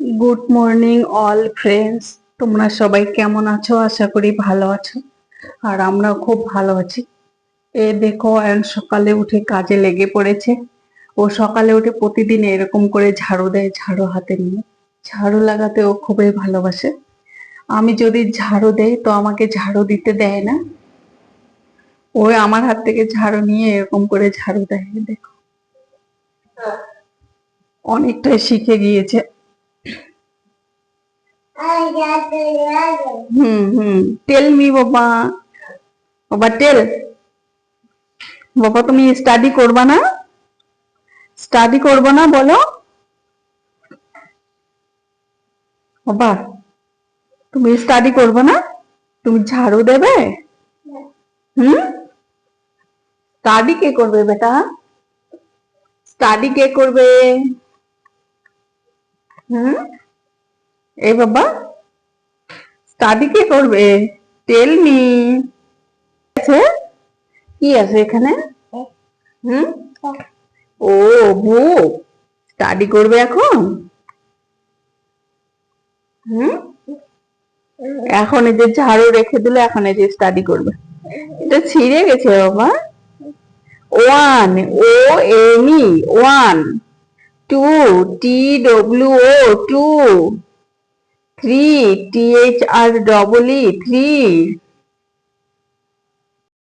Good morning all friends তোমরা সবাই কেমন আছো? আশা করি ভালো আছো। আর আমরাও খুব ভালো আছি। এ দেখো অ্যান সকালে উঠে কাজে লেগে পড়েছে। ও সকালে উঠে প্রতিদিন এরকম করে ঝাড়ু দেয়, ঝাড়ু হাতে নিয়ে। ঝাড়ু লাগাতে ও খুবই ভালোবাসে। আমি যদি ঝাড়ু দেই, তো আমাকে ঝাড়ু দিতে দেয় না। ও আমার হাত থেকে ঝাড়ু নিয়ে এরকম করে ঝাড়ু দেয়, দেখো। অনেকটাই শিখে গিয়েছে। টেল মি বাবা। বাবা টেল বাবা, তুমি স্টাডি করবা না? স্টাডি করব না, বলো। বাবা, তুমি স্টাডি করব না? তুমি ঝাড়ু দেবে? হুম? স্টাডি কে করবে, বেটা? স্টাডি কে করবে? হুম? এই বাবা স্টাডি কে করবে? টেল মি আছে? কি আছে এখানে? হুম? ও স্টাডি করবে এখন? হুম? এখন এই যে ঝাড়ু রেখে দিলে, এখন এই যে স্টাডি করবে। এটা ছিঁড়ে গেছে বাবা। One O N one two T W O two three T H R double E three